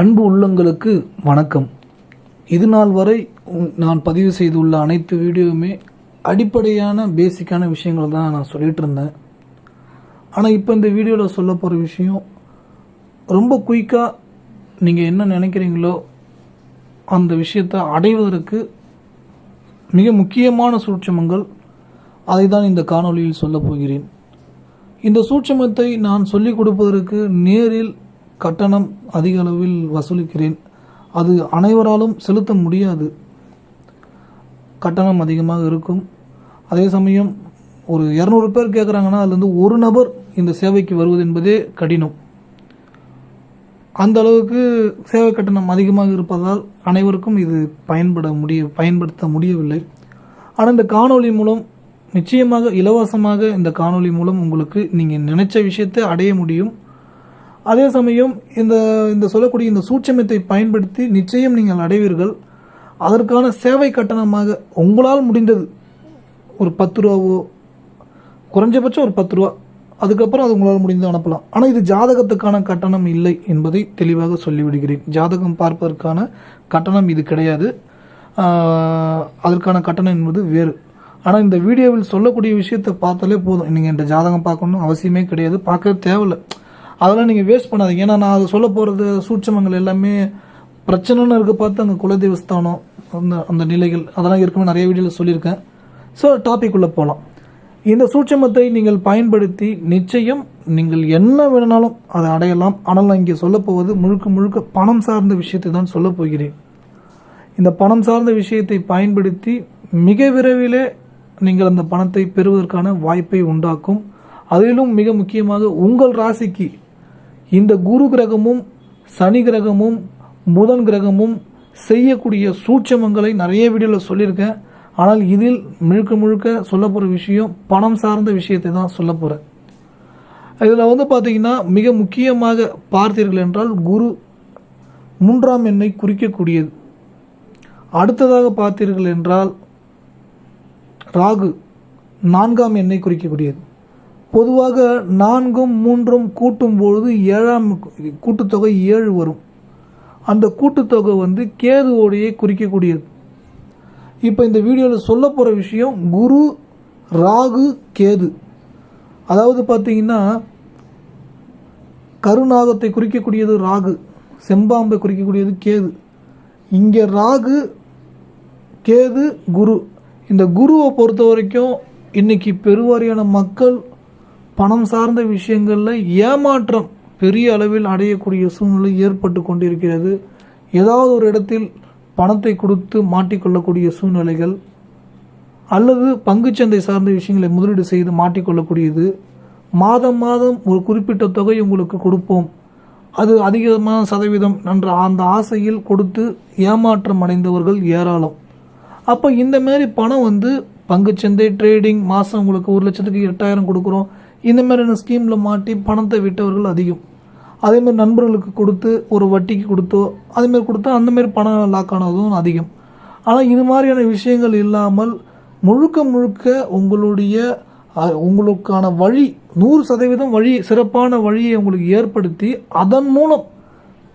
அன்பு உள்ளங்களுக்கு வணக்கம். இது நாள் வரை நான் பதிவு செய்துள்ள அனைத்து வீடியோவுமே அடிப்படையான பேசிக்கான விஷயங்கள் தான் நான் சொல்லிகிட்டு இருந்தேன். ஆனால் இப்போ இந்த வீடியோவில் சொல்ல போகிற விஷயம் ரொம்ப குயிக்காக நீங்கள் என்ன நினைக்கிறீங்களோ அந்த விஷயத்தை அடைவதற்கு மிக முக்கியமான சூட்சமங்கள் அதை தான் இந்த காணொளியில் சொல்லப் போகிறேன். இந்த சூட்சமத்தை நான் சொல்லிக் கொடுப்பதற்கு நேரில் கட்டணம் அதிக அளவில் வசூலிக்கிறேன். அது அனைவராலும் செலுத்த முடியாது. கட்டணம் அதிகமாக இருக்கும். அதே சமயம் ஒரு இரநூறு பேர் கேட்குறாங்கன்னா அதுலேருந்து ஒரு நபர் இந்த சேவைக்கு வருவது என்பதே கடினம். அந்த அளவுக்கு சேவை கட்டணம் அதிகமாக இருப்பதால் அனைவருக்கும் இது பயன்பட முடிய பயன்படுத்த முடியவில்லை. ஆனால் இந்த காணொளி மூலம் நிச்சயமாக இலவசமாக இந்த காணொளி மூலம் உங்களுக்கு நீங்கள் நினைச்ச விஷயத்தை அடைய முடியும். அதே சமயம் இந்த இந்த சொல்லக்கூடிய இந்த சூட்சமத்தை பயன்படுத்தி நிச்சயம் நீங்கள் அடைவீர்கள். அதற்கான சேவை கட்டணமாக உங்களால் முடிந்தது ஒரு பத்து ரூபாவோ குறைஞ்சபட்சம் ஒரு பத்து ரூபா அதுக்கப்புறம் அது உங்களால் முடிந்து அனுப்பலாம். ஆனால் இது ஜாதகத்துக்கான கட்டணம் இல்லை என்பதை தெளிவாக சொல்லிவிடுகிறேன். ஜாதகம் பார்ப்பதற்கான கட்டணம் இது கிடையாது. அதற்கான கட்டணம் என்பது வேறு. ஆனால் இந்த வீடியோவில் சொல்லக்கூடிய விஷயத்தை பார்த்தாலே போதும். நீங்கள் இந்த ஜாதகம் பார்க்கணும் அவசியமே கிடையாது. பார்க்க தேவையில்லை. அதெல்லாம் நீங்கள் வேஸ்ட் பண்ணாதீங்க. ஏன்னா நான் அதை சொல்ல போகிறது சூட்சமங்கள் எல்லாமே பிரச்சனைன்னு இருக்க பார்த்து அங்கே குலதெய்வஸ்தானம் அந்த அந்த நிலைகள் அதெல்லாம் ஏற்கனவே நிறைய வீடியோவில் சொல்லியிருக்கேன். ஸோ டாபிக் உள்ளே போகலாம் இந்த சூட்சமத்தை நீங்கள் பயன்படுத்தி நிச்சயம் நீங்கள் என்ன வேணுனாலும் அதை அடையலாம். ஆனால் நான் இங்கே சொல்லப் போவது முழுக்க முழுக்க பணம் சார்ந்த விஷயத்தை தான் சொல்ல போகிறேன். இந்த பணம் சார்ந்த விஷயத்தை பயன்படுத்தி மிக விரைவிலே நீங்கள் அந்த பணத்தை பெறுவதற்கான வாய்ப்பை உண்டாக்கும். அதிலும் மிக முக்கியமாக உங்கள் ராசிக்கு இந்த குரு கிரகமும் சனி கிரகமும் புதன் கிரகமும் செய்யக்கூடிய சூட்சமங்களை நிறைய வீடியோவில் சொல்லியிருக்கேன். ஆனால் இதில் முழுக்க முழுக்க சொல்ல போகிற விஷயம் பணம் சார்ந்த விஷயத்தை தான் சொல்ல போகிறேன் இதில் வந்து பார்த்தீங்கன்னா மிக முக்கியமாக பார்த்தீர்கள் என்றால் குரு மூன்றாம் எண்ணை குறிக்கக்கூடியது. அடுத்ததாக பார்த்தீர்கள் என்றால் ராகு நான்காம் எண்ணை குறிக்கக்கூடியது. பொதுவாக நான்கும் மூன்றும் கூட்டும் பொழுது ஏழாம் கூட்டுத்தொகை ஏழு வரும். அந்த கூட்டுத்தொகை வந்து கேதுவோடையே குறிக்கக்கூடியது. இப்போ இந்த வீடியோவில் சொல்ல போகிற விஷயம் குரு ராகு கேது. அதாவது பார்த்தீங்கன்னா கருநாகத்தை குறிக்கக்கூடியது ராகு செம்பாம்பை குறிக்கக்கூடியது கேது. இங்கே ராகு கேது குரு. இந்த குருவை பொறுத்த வரைக்கும் இன்னைக்கு பெருவாரியான மக்கள் பணம் சார்ந்த விஷயங்களில் ஏமாற்றம் பெரிய அளவில் அடையக்கூடிய சூழ்நிலை ஏற்பட்டு கொண்டிருக்கிறது. ஏதாவது ஒரு இடத்தில் பணத்தை கொடுத்து மாட்டிக்கொள்ளக்கூடிய சூழ்நிலைகள் அல்லது பங்குச்சந்தை சார்ந்த விஷயங்களை முதலீடு செய்து மாட்டிக்கொள்ளக்கூடியது. மாதம் மாதம் ஒரு குறிப்பிட்ட தொகை உங்களுக்கு கொடுப்போம். அது அதிகமான சதவீதம் என்ற அந்த ஆசையில் கொடுத்து ஏமாற்றம் அடைந்தவர்கள் ஏராளம். அப்போ இந்த மாதிரி பணம் வந்து பங்குச்சந்தை ட்ரேடிங் மாதம் உங்களுக்கு ஒரு லட்சத்துக்கு எட்டாயிரம் கொடுக்குறோம். இந்த மாதிரியான ஸ்கீமில் மாட்டி பணத்தை விட்டவர்கள் அதிகம். அதேமாதிரி நண்பர்களுக்கு கொடுத்து ஒரு வட்டிக்கு கொடுத்தோ அதேமாரி கொடுத்தா அந்தமாரி பணம் லாக் ஆனதும் அதிகம். ஆனால் இது மாதிரியான விஷயங்கள் இல்லாமல் முழுக்க முழுக்க உங்களுடைய உங்களுக்கான வழி நூறு சதவீதம் வழி சிறப்பான வழியை உங்களுக்கு ஏற்படுத்தி அதன் மூலம்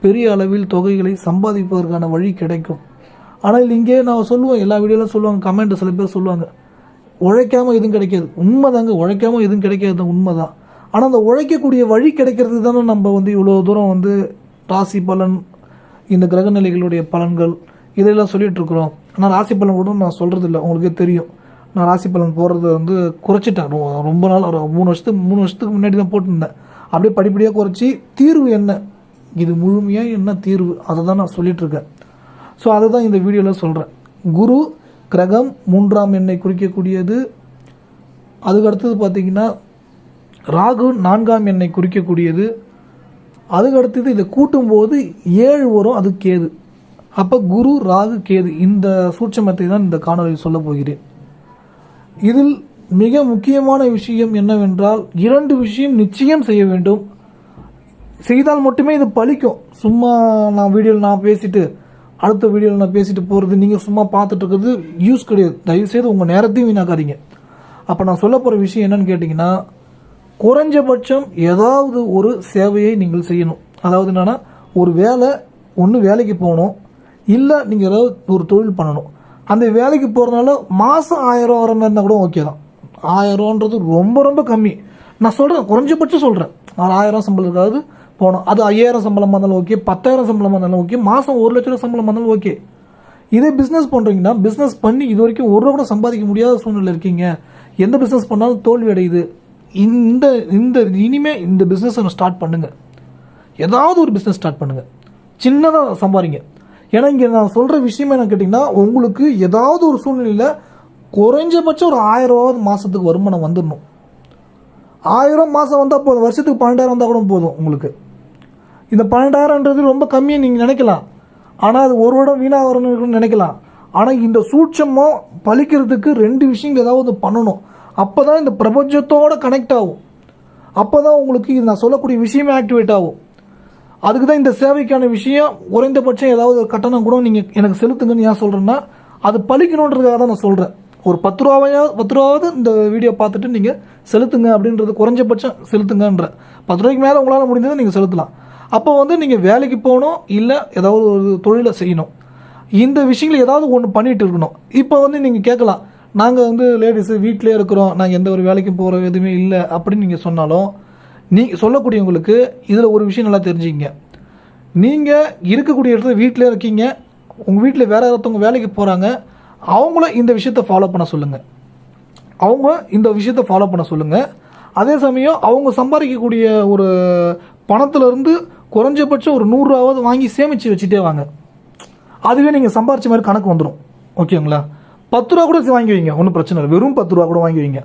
பெரிய அளவில் தொகைகளை சம்பாதிப்பதற்கான வழி கிடைக்கும். ஆனால் இங்கே நான் சொல்லுவேன் எல்லா வீடியோலாம் சொல்லுவாங்க கமெண்ட் சில பேர் சொல்லுவாங்க உழைக்காமல் எதுவும் கிடைக்காது. உண்மைதாங்க உழைக்காம எதுவும் கிடைக்காது உண்மை தான் ஆனால் அந்த உழைக்கக்கூடிய வழி கிடைக்கிறது தானே நம்ம வந்து இவ்வளோ தூரம் வந்து ராசி பலன் இந்த கிரகநிலைகளுடைய பலன்கள் இதெல்லாம் சொல்லிகிட்ருக்குறோம் இருக்கிறோம். ஆனால் ராசி பலன் கூட நான் சொல்கிறது இல்லை உங்களுக்கே தெரியும். நான் ராசி பலன் போடுறத வந்து குறைச்சிட்டேன். ரொம்ப நாள் ஒரு மூணு வருஷத்துக்கு மூணு வருஷத்துக்கு முன்னாடி தான் போட்டிருந்தேன். அப்படியே படிப்படியாக குறைச்சி தீர்வு என்ன? இது முழுமையாக என்ன தீர்வு? அதை தான் நான் சொல்லிகிட்ருக்கேன் ஸோ அதை தான் இந்த வீடியோவில் சொல்கிறேன் குரு கிரகம் மூன்றாம் எண்ணை குறிக்கக்கூடியது. அதுக்கு அடுத்தது பார்த்தீங்கன்னா ராகு நான்காம் எண்ணை குறிக்கக்கூடியது. அதுக்கு அடுத்தது இதை கூட்டும்போது ஏழு வரும் அது கேது. அப்போ குரு ராகு கேது இந்த சூட்சமத்தை தான் இந்த காணொலியில் சொல்ல போகிறேன். இதில் மிக முக்கியமான விஷயம் என்னவென்றால் இரண்டு விஷயம் நிச்சயம் செய்ய வேண்டும். செய்தால் மட்டுமே இது பழிக்கும். சும்மா நான் வீடியோவில் நான் பேசிட்டு அடுத்த வீடியோவில் நான் பேசிட்டு போகிறது நீங்கள் சும்மா பார்த்துட்டு இருக்கிறது யூஸ் கிடையாது. தயவுசெய்து உங்கள் நேரத்தையும் வீணாக்காதீங்க. அப்போ நான் சொல்ல போகிற விஷயம் என்னன்னு கேட்டிங்கன்னா குறைஞ்சபட்சம் ஏதாவது ஒரு சேவையை நீங்கள் செய்யணும். அதாவது என்னென்னா ஒரு வேலை ஒன்று வேலைக்கு போகணும் இல்லை நீங்கள் ஏதாவது ஒரு தொழில் பண்ணணும். அந்த வேலைக்கு போகிறதுனால மாதம் ஆயிரம் வர மாதிரி இருந்தால் கூட ஓகே தான். ஆயிரம்ன்றது ரொம்ப ரொம்ப கம்மி. நான் சொல்கிறேன் குறைஞ்சபட்சம் சொல்கிறேன் நான் ஆயிரம் சம்பளம் இருக்காது போகணும். அது ஐயாயிரம் சம்பளமாக இருந்தாலும் ஓகே பத்தாயிரம் சம்பளமாக இருந்தாலும் ஓகே மாதம் ஒரு லட்ச ரூபா சம்பளமாக இருந்தாலும் ஓகே இதே பிஸ்னஸ் பண்ணுறீங்கன்னா பிஸ்னஸ் பண்ணி இது வரைக்கும் ஒரு ரூபா கூட சம்பாதிக்க முடியாத சூழ்நிலை இருக்கீங்க. எந்த பிஸ்னஸ் பண்ணாலும் தோல்வி அடையுது. இந்த இந்த இனிமேல் இந்த பிஸ்னஸை ஸ்டார்ட் பண்ணுங்கள் ஏதாவது ஒரு பிஸ்னஸ் ஸ்டார்ட் பண்ணுங்கள் சின்னதாக சம்பாதிங்க. ஏன்னா இங்கே நான் சொல்கிற விஷயம் என்ன கேட்டிங்கன்னா உங்களுக்கு ஏதாவது ஒரு சூழ்நிலையில் குறைஞ்சபட்சம் ஒரு ஆயிரம் ரூபாவது மாதத்துக்கு வருமானம் வந்துடணும் ஆயிரம் மாதம் வந்தால் போதும். வருஷத்துக்கு பன்னெண்டாயிரம் வந்தால் கூட போதும் உங்களுக்கு. இந்த பன்னெண்டாயிரம்ன்றது ரொம்ப கம்மியாக நீங்கள் நினைக்கலாம். ஆனால் அது ஒரு வருடம் வீணாக வரணும்னு நினைக்கலாம். ஆனால் இந்த சூட்சமாக பழிக்கிறதுக்கு ரெண்டு விஷயங்கள் ஏதாவது பண்ணணும். அப்போ தான் இந்த பிரபஞ்சத்தோட கனெக்ட் ஆகும். அப்போ தான் உங்களுக்கு இது நான் சொல்லக்கூடிய விஷயமே ஆக்டிவேட் ஆகும். அதுக்கு தான் இந்த சேவைக்கான விஷயம் குறைந்தபட்சம் ஏதாவது ஒரு கட்டணம் கூட நீங்கள் எனக்கு செலுத்துங்கன்னு ஏன் சொல்கிறேன்னா அது பழிக்கணுன்றதுக்காக தான் நான் சொல்கிறேன் ஒரு பத்து ரூபாயாவது பத்து ரூபாவது இந்த வீடியோ பார்த்துட்டு நீங்கள் செலுத்துங்க அப்படின்றது குறைஞ்சபட்சம் செலுத்துங்கன்ற. பத்து ரூபாய்க்கு மேலே உங்களால் முடிஞ்சதை நீங்கள் செலுத்தலாம். அப்போ வந்து நீங்கள் வேலைக்கு போகணும் இல்லை ஏதாவது ஒரு தொழிலை செய்யணும். இந்த விஷயங்கள் ஏதாவது ஒன்று பண்ணிகிட்டு இருக்கணும். இப்போ வந்து நீங்கள் கேட்கலாம் நாங்கள் வந்து லேடிஸு வீட்டிலே இருக்கிறோம் நாங்கள் எந்த ஒரு வேலைக்கும் போகிற எதுவுமே இல்லை அப்படின்னு நீங்கள் சொன்னாலும் நீ சொல்லக்கூடியவங்களுக்கு இதில் ஒரு விஷயம் நல்லா தெரிஞ்சுக்கங்க. நீங்கள் இருக்கக்கூடிய இடத்துல வீட்டிலே இருக்கீங்க உங்கள் வீட்டில் வேறு ஒருத்தவங்க வேலைக்கு போகிறாங்க அவங்கள இந்த விஷயத்தை ஃபாலோ பண்ண சொல்லுங்கள் அவங்க இந்த விஷயத்தை ஃபாலோ பண்ண சொல்லுங்கள் அதே சமயம் அவங்க சம்பாதிக்கக்கூடிய ஒரு பணத்துலேருந்து குறைஞ்சபட்சம் ஒரு நூறுரூவாவது வாங்கி சேமித்து வச்சுட்டே வாங்க. அதுவே நீங்கள் சம்பாரிச்ச மாதிரி கணக்கு வந்துடும் ஓகேங்களா? பத்து ரூபா கூட வாங்கி வைங்க. ஒன்றும் பிரச்சனை இல்லை. வெறும் பத்து ரூபா கூட வாங்கி வைங்க.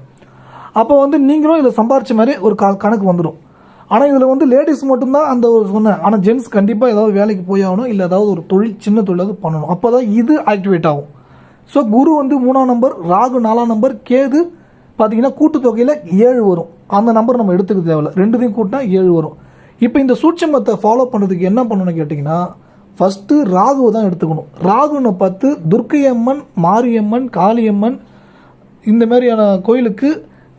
அப்போ வந்து நீங்களும் இதில் சம்பாரிச்ச மாதிரி ஒரு கா கணக்கு வந்துடும் ஆனால் இதில் வந்து லேடிஸ் மட்டும்தான் அந்த ஒரு சொன்னேன். ஆனால் ஜென்ஸ் கண்டிப்பாக ஏதாவது வேலைக்கு போய் ஆகணும். இல்லை ஏதாவது ஒரு தொழில் சின்ன தொழிலாவது பண்ணணும். அப்போ தான் இது ஆக்டிவேட் ஆகும். ஸோ குரு வந்து மூணாம் நம்பர் ராகு நாலாம் நம்பர் கேது பார்த்தீங்கன்னா கூட்டுத்தொகையில் ஏழு வரும். அந்த நம்பர் நம்ம எடுத்துக்க தேவையில்ல. ரெண்டுத்தையும் கூட்டினா ஏழு வரும். இப்போ இந்த சூட்சமத்தை ஃபாலோ பண்ணுறதுக்கு என்ன பண்ணணும்னு கேட்டிங்கன்னா ஃபஸ்ட்டு ராகுவை தான் எடுத்துக்கணும். ராகுனை பார்த்து துர்க்கையம்மன் மாரியம்மன் காளியம்மன் இந்த மாதிரியான கோயிலுக்கு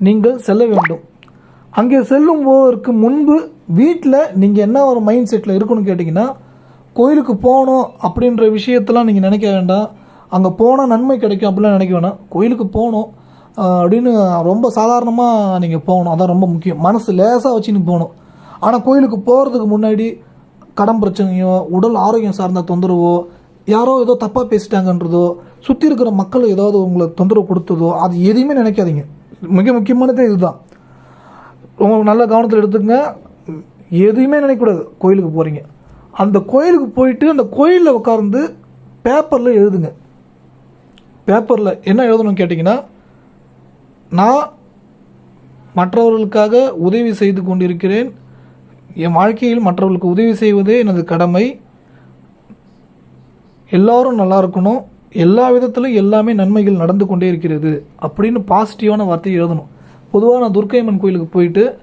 நீங்கள் செல்ல வேண்டும். அங்கே செல்லும் போவதற்கு முன்பு வீட்டில் நீங்கள் என்ன ஒரு மைண்ட் செட்டில் இருக்கணும்னு கேட்டிங்கன்னா கோயிலுக்கு போகணும் அப்படின்ற விஷயத்தெல்லாம் நீங்கள் நினைக்க வேண்டாம். அங்கே போனால் நன்மை கிடைக்கும் அப்படிலாம் நினைக்க வேணாம். கோயிலுக்கு போகணும் அப்படின்னு ரொம்ப சாதாரணமாக நீங்கள் போகணும். அதான் ரொம்ப முக்கியம். மனசு லேசாக வச்சுன்னு போகணும். ஆனால் கோயிலுக்கு போகிறதுக்கு முன்னாடி கடன் பிரச்சனையோ உடல் ஆரோக்கியம் சார்ந்த தொந்தரவோ யாரோ ஏதோ தப்பாக பேசிட்டாங்கன்றதோ சுற்றி இருக்கிற மக்கள் ஏதாவது உங்களை தொந்தரவு கொடுத்ததோ அது எதையுமே நினைக்காதீங்க. மிக முக்கியமானதே இதுதான். ரொம்ப நல்ல கவனத்தில் எடுத்துக்கங்க. எதுவுமே நினைக்கக்கூடாது. கோயிலுக்கு போகிறீங்க அந்த கோயிலுக்கு போயிட்டு அந்த கோயிலில் உட்கார்ந்து பேப்பரில் எழுதுங்க. பேப்பரில் என்ன எழுதணும்னு கேட்டிங்கன்னா நான் மற்றவர்களுக்காக உதவி செய்து கொண்டிருக்கிறேன். என் வாழ்க்கையில் மற்றவர்களுக்கு உதவி செய்வதே எனது கடமை. எல்லாரும் நல்லா இருக்கணும். எல்லா விதத்திலும் எல்லாமே நன்மைகள் நடந்து கொண்டே இருக்கிறது அப்படின்னு பாசிட்டிவான வார்த்தையை எழுதணும். பொதுவாக நான் துர்க்கையம்மன் கோயிலுக்கு போயிட்டு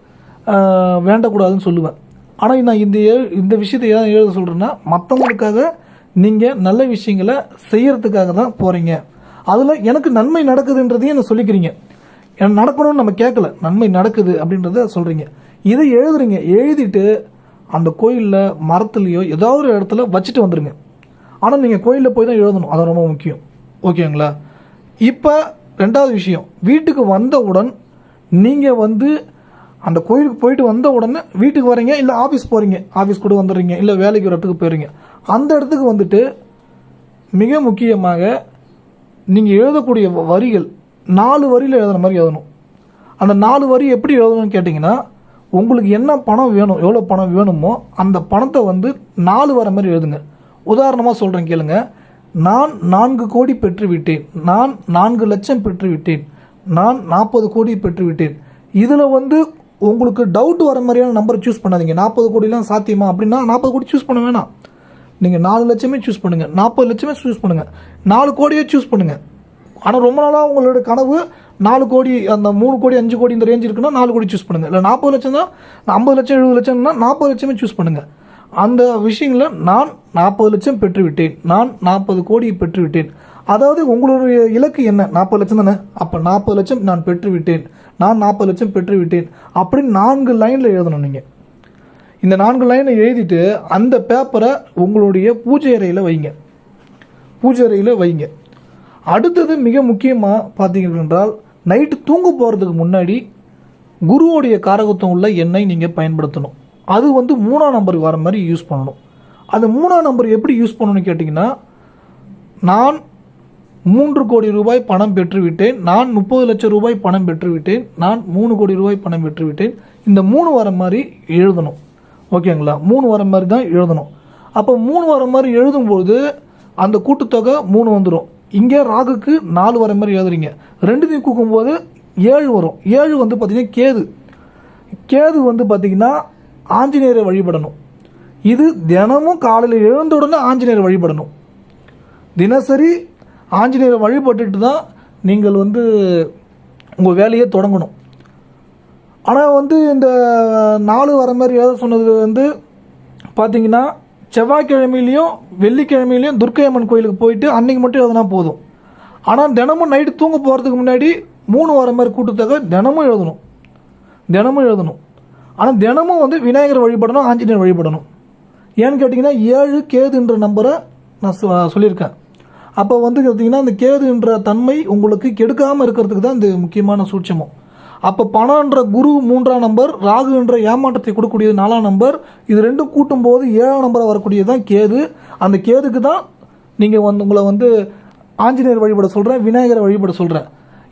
வேண்டக்கூடாதுன்னு சொல்லுவேன். ஆனால் நான் இந்த எழு- இந்த விஷயத்தை ஏதாவது எழுத சொல்கிறேன்னா மற்றவங்களுக்காக நீங்கள் நல்ல விஷயங்களை செய்கிறதுக்காக தான் போகிறீங்க அதில் எனக்கு நன்மை நடக்குதுன்றதையும் என்ன சொல்லிக்கிறீங்க. எனக்கு நடக்கணும்னு நம்ம கேட்கல. நன்மை நடக்குது அப்படின்றத சொல்கிறீங்க இதை எழுதுறீங்க. எழுதிட்டு அந்த கோயிலில் மரத்துலேயோ ஏதாவது ஒரு இடத்துல வச்சுட்டு வந்துடுங்க ஆனால் நீங்கள் கோயிலில் போய் தான் எழுதணும். அது ரொம்ப முக்கியம். ஓகேங்களா? இப்போ ரெண்டாவது விஷயம். வீட்டுக்கு வந்தவுடன் நீங்கள் வந்து அந்த கோயிலுக்கு போயிட்டு வந்த உடனே வீட்டுக்கு வரீங்க இல்லை ஆஃபீஸ் போகிறீங்க ஆஃபீஸ் கூட வந்துடுறீங்க இல்லை வேலைக்கு ஒரு இடத்துக்கு போயிடுறீங்க அந்த இடத்துக்கு வந்துட்டு மிக முக்கியமாக நீங்கள் எழுதக்கூடிய வரிகள் நாலு வரியில் எழுதுன மாதிரி எழுதணும். அந்த நாலு வரி எப்படி எழுதணும்னு கேட்டிங்கன்னா உங்களுக்கு என்ன பணம் வேணும் எவ்வளோ பணம் வேணுமோ அந்த பணத்தை வந்து நாலு வர மாதிரி எழுதுங்க. உதாரணமாக சொல்கிறேன் கேளுங்க. நான் நான்கு கோடி பெற்றுவிட்டேன். நான் நான்கு லட்சம் பெற்றுவிட்டேன். நான் நாற்பது கோடி பெற்றுவிட்டேன். இதில் வந்து உங்களுக்கு டவுட் வர மாதிரியான நம்பர் சூஸ் பண்ணாதீங்க. நாற்பது கோடிலாம் சாத்தியமா? அப்படின்னா நாற்பது கோடி சூஸ் பண்ண வேணாம். நீங்கள் நாலு லட்சமே சூஸ் பண்ணுங்கள் நாற்பது லட்சமே சூஸ் பண்ணுங்கள் நாலு கோடியே சூஸ் பண்ணுங்கள் ஆனால் ரொம்ப நாளாக உங்களோட கனவு நாலு கோடி அந்த மூணு கோடி அஞ்சு கோடி இந்த ரேஞ்ச் இருக்குன்னா நாலு கோடி சூஸ் பண்ணுங்கள் இல்லை நாற்பது லட்சம் தான் ஐம்பது லட்சம் எழுபது லட்சம்னா நாற்பது லட்சமே சூஸ் பண்ணுங்கள் அந்த விஷயங்களில் நான் நாற்பது லட்சம் பெற்றுவிட்டேன். நான் நாற்பது கோடி பெற்றுவிட்டேன். அதாவது உங்களுடைய இலக்கு என்ன? நாற்பது லட்சம் தானே? அப்போ நாற்பது லட்சம் நான் பெற்றுவிட்டேன். நான் நாற்பது லட்சம் பெற்றுவிட்டேன். அப்படின்னு நான்கு லைனில் எழுதணும் நீங்கள் இந்த நான்கு லைனை எழுதிட்டு அந்த பேப்பரை உங்களுடைய பூஜை அறையில் வைங்க. பூஜை அறையில் வைங்க. அடுத்தது மிக முக்கியமாக பார்த்தீங்க என்றால் நைட்டு தூங்க போகிறதுக்கு முன்னாடி குருவோடைய காரகத்துவம் உள்ள எண்ணெய் நீங்கள் பயன்படுத்தணும். அது வந்து மூணாம் நம்பர் வர மாதிரி யூஸ் பண்ணணும். அந்த மூணாம் நம்பர் எப்படி யூஸ் பண்ணணும்னு கேட்டிங்கன்னா நான் மூன்று கோடி ரூபாய் பணம் பெற்றுவிட்டேன் நான் முப்பது லட்சம் ரூபாய் பணம் பெற்றுவிட்டேன் நான் மூணு கோடி ரூபாய் பணம் பெற்றுவிட்டேன். இந்த மூணு வர மாதிரி எழுதணும். ஓகேங்களா? மூணு வர மாதிரி தான் எழுதணும். அப்போ மூணு வர மாதிரி எழுதும்போது அந்த கூட்டுத்தொகை மூணு வந்துடும் இங்கே ராகுக்கு நாலு வர மாதிரி எழுதுறீங்க. ரெண்டுத்தையும் கூக்கும்போது ஏழு வரும். ஏழு வந்து பார்த்திங்கன்னா கேது. கேது வந்து பார்த்திங்கன்னா ஆஞ்சநேயரை வழிபடணும். இது தினமும் காலையில் எழுந்த உடனே ஆஞ்சநேயரை வழிபடணும். தினசரி ஆஞ்சநேயரை வழிபட்டுட்டு தான் நீங்கள் வந்து உங்கள் வேலையை தொடங்கணும். ஆனால் வந்து இந்த நாலு வர மாதிரி எழுத சொன்னது வந்து பார்த்திங்கன்னா செவ்வாய்க்கிழமையிலையும் வெள்ளிக்கிழமையிலையும் துர்க்கை அம்மன் கோயிலுக்கு போயிட்டு அன்னைக்கு மட்டும் எழுதுனா போதும். ஆனால் தினமும் நைட்டு தூங்க போகிறதுக்கு முன்னாடி மூணு வர மாதிரி கூட்டத்தொகை தினமும் எழுதணும். தினமும் எழுதணும். ஆனால் தினமும் வந்து விநாயகர் வழிபடணும் ஆஞ்சநேயர் வழிபடணும். ஏன்னு கேட்டிங்கன்னா ஏழு கேதுன்ற நம்பரை நான் சொ- சொல்லியிருக்கேன். அப்போ வந்து பார்த்தீங்கன்னா அந்த கேதுன்ற தன்மை உங்களுக்கு கெடுக்காமல் இருக்கிறதுக்கு தான் இந்த முக்கியமான சூட்சமும். அப்போ பணம்ன்ற குரு மூன்றாம் நம்பர் ராகுன்ற ஏமாற்றத்தை கொடுக்கக்கூடியது நாலாம் நம்பர் இது ரெண்டும் கூட்டும்போது ஏழாம் நம்பராக வரக்கூடியது தான் கேது. அந்த கேதுக்கு தான் நீங்கள் வந்து உங்களை வந்து ஆஞ்சநேயர் வழிபட சொல்கிறேன் விநாயகரை வழிபட சொல்கிறேன்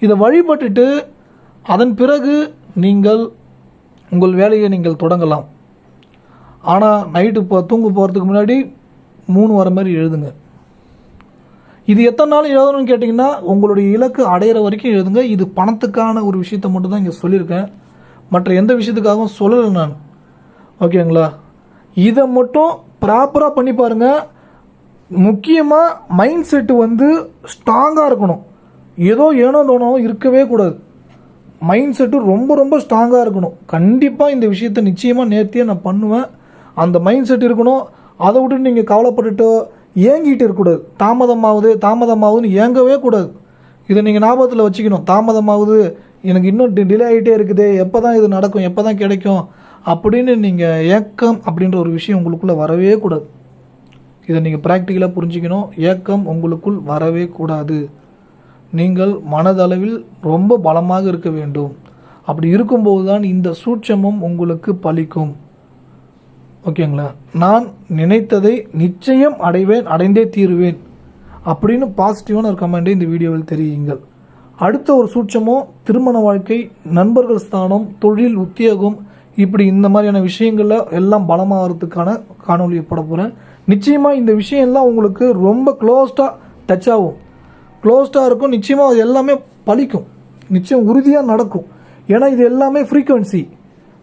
இதை வழிபட்டுட்டு அதன் பிறகு நீங்கள் உங்கள் வேலையை நீங்கள் தொடங்கலாம். ஆனால் நைட்டு இப்போ தூங்க போகிறதுக்கு முன்னாடி மூணு வர மாதிரி எழுதுங்க. இது எத்தனை நாள் எழுதணும்னு கேட்டிங்கன்னா உங்களுடைய இலக்கு அடையிற வரைக்கும் எழுதுங்க. இது பணத்துக்கான ஒரு விஷயத்த மட்டும் தான் இங்கே சொல்லியிருக்கேன். மற்ற எந்த விஷயத்துக்காகவும் சொல்லலை நான். ஓகேங்களா? இதை மட்டும் ப்ராப்பராக பண்ணி பாருங்கள் முக்கியமாக மைண்ட் செட்டு வந்து ஸ்ட்ராங்காக இருக்கணும். ஏதோ ஏனோ தோணோ இருக்கவே கூடாது. மைண்ட் செட்டு ரொம்ப ரொம்ப ஸ்ட்ராங்காக இருக்கணும். கண்டிப்பாக இந்த விஷயத்தை நிச்சயமாக நேர்த்தியாக நான் பண்ணுவேன். அந்த மைண்ட் செட் இருக்கணும். அதை விட்டு நீங்கள் கவலைப்பட்டுட்டோ ஏங்கிட்டு இருக்கக்கூடாது தாமதமாகுது தாமதமாகுதுன்னு ஏங்கவே கூடாது. இதை நீங்கள் ஞாபகத்தில் வச்சுக்கணும். தாமதமாகுது எனக்கு இன்னும் டிலே ஆகிட்டே இருக்குது. எப்போ தான் இது நடக்கும் எப்போ தான் கிடைக்கும் அப்படின்னு நீங்கள் ஏக்கம் அப்படின்ற ஒரு விஷயம் உங்களுக்குள்ளே வரவே கூடாது. இதை நீங்கள் ப்ராக்டிக்கலாக புரிஞ்சுக்கணும். ஏக்கம் உங்களுக்குள் வரவே கூடாது. நீங்கள் மனதளவில் ரொம்ப பலமாக இருக்க வேண்டும். அப்படி இருக்கும்போது தான் இந்த சூட்சமும் உங்களுக்கு பலிக்கும். ஓகேங்களா? நான் நினைத்ததை நிச்சயம் அடைவேன் அடைந்தே தீருவேன் அப்படின்னு பாசிட்டிவான ஒரு கமெண்டை இந்த வீடியோவில் தெரியுங்கள் அடுத்த ஒரு சூட்சமும் திருமண வாழ்க்கை நண்பர்கள் ஸ்தானம் தொழில் உத்தியோகம் இப்படி இந்த மாதிரியான விஷயங்களில் எல்லாம் பலமாகிறதுக்கான காணொலியை போட போகிறேன் நிச்சயமாக இந்த விஷயம்லாம் உங்களுக்கு ரொம்ப க்ளோஸ்டாக டச் ஆகும். க்ளோஸ்டாக இருக்கும் நிச்சயமாக அது எல்லாமே பழிக்கும். நிச்சயம் உறுதியாக நடக்கும். ஏன்னா இது எல்லாமே ஃப்ரீக்குவென்சி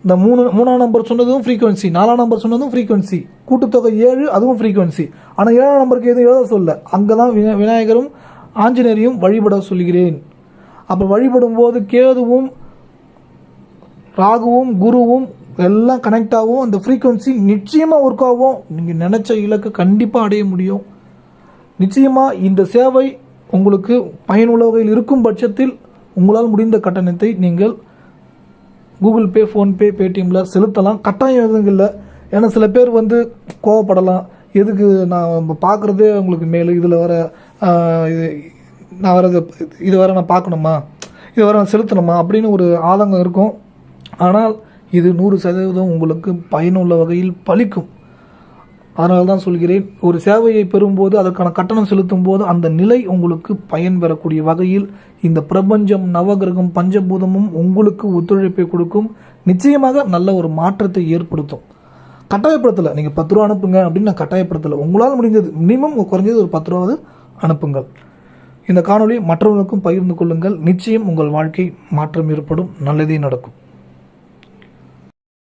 இந்த மூணு மூணாம் நம்பர் சொன்னதும் ஃப்ரீக்குவென்சி நாலாம் நம்பர் சொன்னதும் ஃப்ரீக்வன்சி கூட்டுத்தொகை ஏழு அதுவும் ஃப்ரீக்வன்சி ஆனால் ஏழாம் நம்பருக்கு எதுவும் எழுத சொல்ல. அங்கே தான் விநாயகரும் ஆஞ்சநேயரையும் வழிபட சொல்கிறேன். அப்போ வழிபடும் போது கேதுவும் ராகுவும் குருவும் எல்லாம் கனெக்ட் ஆகும். அந்த ஃப்ரீக்குவன்சி நிச்சயமாக ஒர்க் ஆகும். நீங்கள் நினச்ச இலக்கை கண்டிப்பாக அடைய முடியும். நிச்சயமாக இந்த சேவை உங்களுக்கு பயனுள்ள வகையில் இருக்கும் பட்சத்தில் உங்களால் முடிந்த கட்டணத்தை நீங்கள் கூகுள் பே ஃபோன்பே பேடிஎம்மில் செலுத்தலாம். கட்டாயம் எதுவும் இல்லை ஏன்னா சில பேர் வந்து கோவப்படலாம். எதுக்கு நான் பார்க்குறதே உங்களுக்கு மேலு. இதில் வர இது நான் வர இது- இது வர நான் பார்க்கணுமா? இது வர நான் செலுத்தணுமா? அப்படின்னு ஒரு ஆதங்கம் இருக்கும். ஆனால் இது நூறு சதவீதம் உங்களுக்கு பயனுள்ள வகையில் பலிக்கும். அதனால் தான் சொல்கிறேன் ஒரு சேவையை பெறும்போது அதற்கான கட்டணம் செலுத்தும் போது அந்த நிலை உங்களுக்கு பயன் பெறக்கூடிய வகையில் இந்த பிரபஞ்சம் நவகிரகம் பஞ்சபூதமும் உங்களுக்கு ஒத்துழைப்பை கொடுக்கும். நிச்சயமாக நல்ல ஒரு மாற்றத்தை ஏற்படுத்தும். கட்டாயப்படுத்தலை. நீங்கள் பத்து ரூபா அனுப்புங்க அப்படின்னு நான் கட்டாயப்படுத்தலை. உங்களால் முடிஞ்சது மினிமம் குறைஞ்சது ஒரு பத்து ரூபாவது அனுப்புங்கள். இந்த காணொளி மற்றவர்களுக்கும் பகிர்ந்து கொள்ளுங்கள். நிச்சயம் உங்கள் வாழ்க்கை மாற்றம் ஏற்படும். நல்லதே நடக்கும்.